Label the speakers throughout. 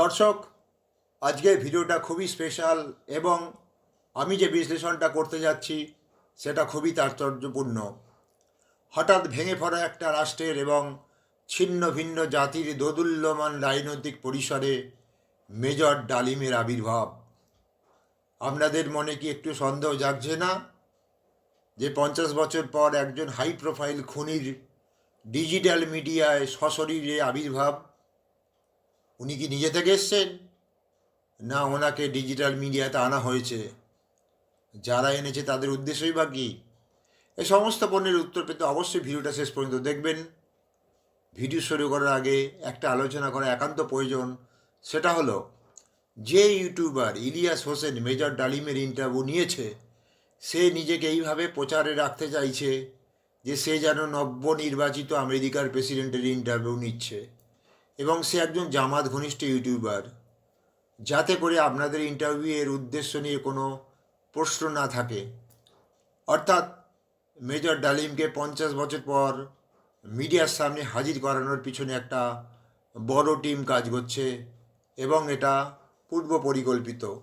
Speaker 1: দর্শক আজকের ভিডিওটা খুবই স্পেশাল এবং আমি যে বিশ্লেষণটা করতে যাচ্ছি, সেটা খুবই তাৎপর্যপূর্ণ। হঠাৎ ভেঙে পড়া একটা রাষ্ট্রের এবং ছিন্ন ভিন্ন জাতির দোদুল্যমান রাজনৈতিক পরিসরে মেজর ডালিমের আবির্ভাব। আপনাদের মনে কি একটু সন্দেহ জাগছে না? যে পঞ্চাশ বছর পর একজন হাই প্রোফাইল খুনির ডিজিটাল মিডিয়ায় সশরীরে আবির্ভাব উনি কি নিজে থেকে এসছেন? না, ওনাকে ডিজিটাল মিডিয়াতে আনা হয়েছে। যারা এনেছে তাদের উদ্দেশ্যই বা কী? এই সমস্ত পণ্যের উত্তর পেতে অবশ্যই ভিডিওটা শেষ পর্যন্ত দেখবেন। ভিডিও শুরু করার আগে একটা আলোচনা করা একান্ত প্রয়োজন। সেটা হলো, যে ইউটিউবার ইলিয়াস হোসেন মেজর ডালিমের ইন্টারভিউ নিয়েছে, সে নিজেকে এইভাবে প্রচারে রাখতে চাইছে যে সে যেন নবনির্বাচিত আমেরিকার প্রেসিডেন্টের ইন্টারভিউ নিচ্ছে। এবং সে একজন জামাত ঘনিষ্ঠ ইউটিউবার। যাতে করে আপনাদের ইন্টারভিউ এর উদ্দেশ্য নিয়ে কোনো প্রশ্ন না থাকে। অর্থাৎ মেজর ডালিমকে পঞ্চাশ বছর পর মিডিয়ার সামনে হাজির করানোর পিছনে একটা বড় টিম কাজ করছে এবং এটা পূর্ব পরিকল্পিত।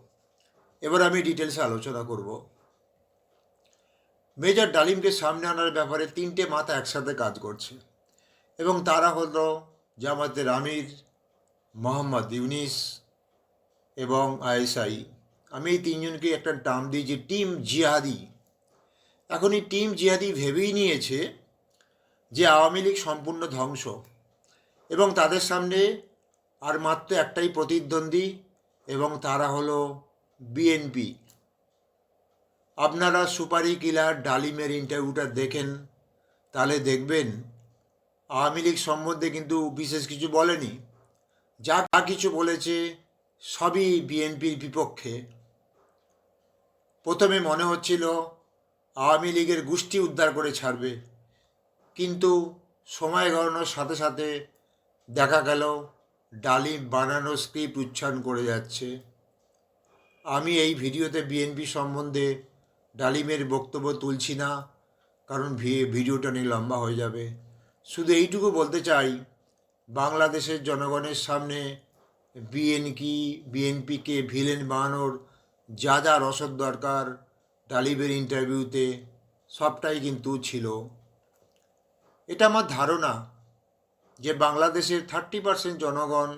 Speaker 1: এবার আমি ডিটেলসে আলোচনা করব। মেজর ডালিমকে সামনে আনার ব্যাপারে তিনটে মাথা একসাথে কাজ করছে এবং তারা হলো জামাতের আমির মোহাম্মদ ইউনিস এবং আইএসআই আমি এই তিনজনকে একটা টার্ম দিয়েছি টিম জিহাদি। এখন এই টিম জিহাদি ভেবেই নিয়েছে যে আওয়ামী লীগ সম্পূর্ণ ধ্বংস এবং তাদের সামনে আর মাত্র একটাই প্রতিদ্বন্দ্বী এবং তারা হলো বিএনপি। আপনারা সুপারি কিলার ডালিমের ইন্টারভিউটা দেখেন, তাহলে দেখবেন আওয়ামী লীগ সম্বন্ধে কিন্তু বিশেষ কিছু বলেনি। যা যা কিছু বলেছে, সবই বিএনপির বিপক্ষে। প্রথমে মনে হচ্ছিল, আওয়ামী লীগের গোষ্ঠী উদ্ধার করে ছাড়বে। কিন্তু সময় গড়ানোর সাথে সাথে দেখা গেল, ডালিম বানানো স্ক্রিপ্ট উচ্চারণ করে যাচ্ছে। আমি এই ভিডিওতে বিএনপি সম্বন্ধে ডালিমের বক্তব্য তুলছি না, কারণ ভিডিওটা নিয়ে লম্বা হয়ে যাবে। শুধু এইটুকু বলতে চাই, বাংলাদেশের জনগণের সামনে বিএনপি বিএনপিকে ভিলেন বানানোর যা যা রসদ দরকার ডালিবের ইন্টারভিউতে সবটাই কিন্তু ছিল। এটা আমার ধারণা যে বাংলাদেশের থার্টি পার্সেন্ট জনগণ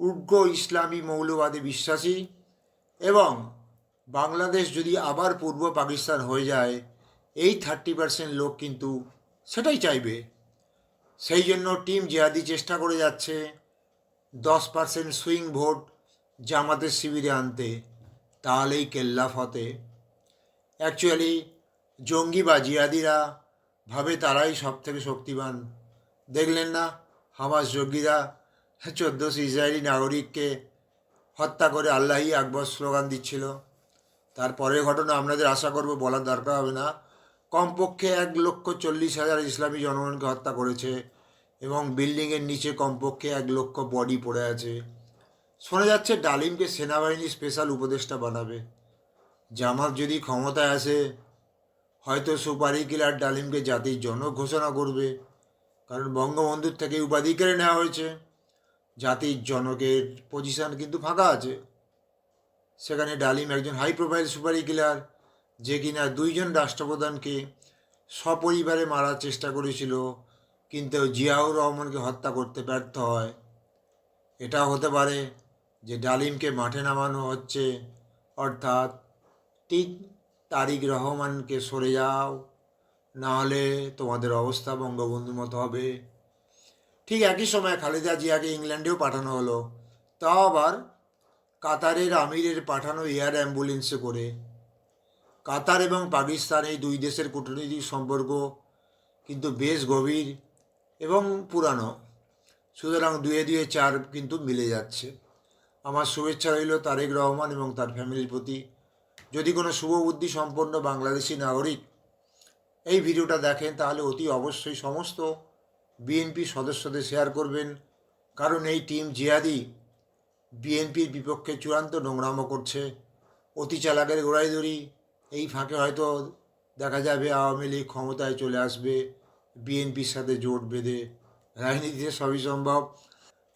Speaker 1: উগ্র ইসলামী মৌলবাদে বিশ্বাসী এবং বাংলাদেশ যদি আবার পূর্ব পাকিস্তান হয়ে যায়, এই থার্টি পার্সেন্ট লোক কিন্তু সেটাই চাইবে। সেই জন্য টিম জিহাদি চেষ্টা করে যাচ্ছে। দশ পার্সেন্ট সুইং ভোট জামাতের শিবিরে আনতে। তাহলেই কেল্লা ফতে। অ্যাকচুয়ালি জঙ্গি বা জিহাদিরা ভাবে তারাই সব থেকে শক্তিমান দেখলেন না হামাস জঙ্গিরা চোদ্দোশো ইসরায়েলি নাগরিককে হত্যা করে আল্লাহি আকবর স্লোগান দিচ্ছিল। তারপরের ঘটনা আপনাদের আশা করব বলার দরকার হবে না। কমপক্ষে এক লক্ষ চল্লিশ হাজার ইসলামী জনগণকে হত্যা করেছে। এবং বিল্ডিংয়ের নিচে কমপক্ষে এক লক্ষ বডি পড়ে আছে। শোনা যাচ্ছে ডালিমকে সেনাবাহিনী স্পেশাল উপদেষ্টা বানাবে। জামাত যদি ক্ষমতায় আসে, হয়তো সুপারি কিলার ডালিমকে জাতির জনক ঘোষণা করবে। কারণ বঙ্গবন্ধুর থেকে উপাধি কেড়ে নেওয়া হয়েছে। জাতির জনকের পজিশন কিন্তু ফাঁকা আছে। সেখানে ডালিম একজন হাই প্রোফাইল সুপারি কিলার, যে কিনা দুইজন রাষ্ট্রপ্রধানকে সপরিবারে মারার চেষ্টা করেছিল। কিন্তু জিয়াউর রহমানকে হত্যা করতে ব্যর্থ হয়। এটা হতে পারে যে ডালিমকে মাঠে নামানো হচ্ছে। অর্থাৎ ঠিক তারিক রহমানকে সরে যাও, না হলে তোমাদের অবস্থা বঙ্গবন্ধুর মতো হবে। ঠিক একই সময় খালেদা জিয়াকে ইংল্যান্ডেও পাঠানো হলো। তাও আবার কাতারের আমিরের পাঠানো এয়ার অ্যাম্বুলেন্সে করে। কাতার এবং পাকিস্তান এই দুই দেশের কূটনৈতিক সম্পর্ক কিন্তু বেশ গভীর। এবং পুরানো। সুতরাং দুয়ে দুয়ে চার কিন্তু মিলে যাচ্ছে। আমার শুভেচ্ছা রইল তারেক রহমান এবং তার ফ্যামিলির প্রতি। যদি কোনো শুভবুদ্ধি সম্পন্ন বাংলাদেশি নাগরিক এই ভিডিওটা দেখেন, তাহলে অতি অবশ্যই সমস্ত বিএনপি সদস্যদের শেয়ার করবেন। কারণ এই টিম জিয়াদি বিএনপির বিপক্ষে চূড়ান্ত নোংরামো করছে। অতি চালাকের গোড়াই ধরি, এই ফাঁকে হয়তো দেখা যাবে আওয়ামী লীগ ক্ষমতায় চলে আসবে। বিএনপির সাথে জোট বেঁধে রাজনীতিতে সবই সম্ভব।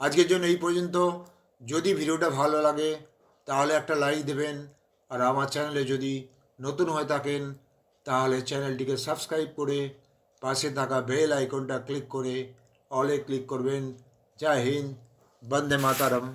Speaker 1: আজকের জন্য এই পর্যন্ত। যদি ভিডিওটা ভালো লাগে, তাহলে একটা লাইক দেবেন। আর আমার চ্যানেলে যদি নতুন হয়ে থাকেন, তাহলে চ্যানেলটিকে সাবস্ক্রাইব করে পাশে থাকা বেল আইকনটা ক্লিক করে অলে ক্লিক করবেন। জয় হিন্দ, বন্দে মাতারম।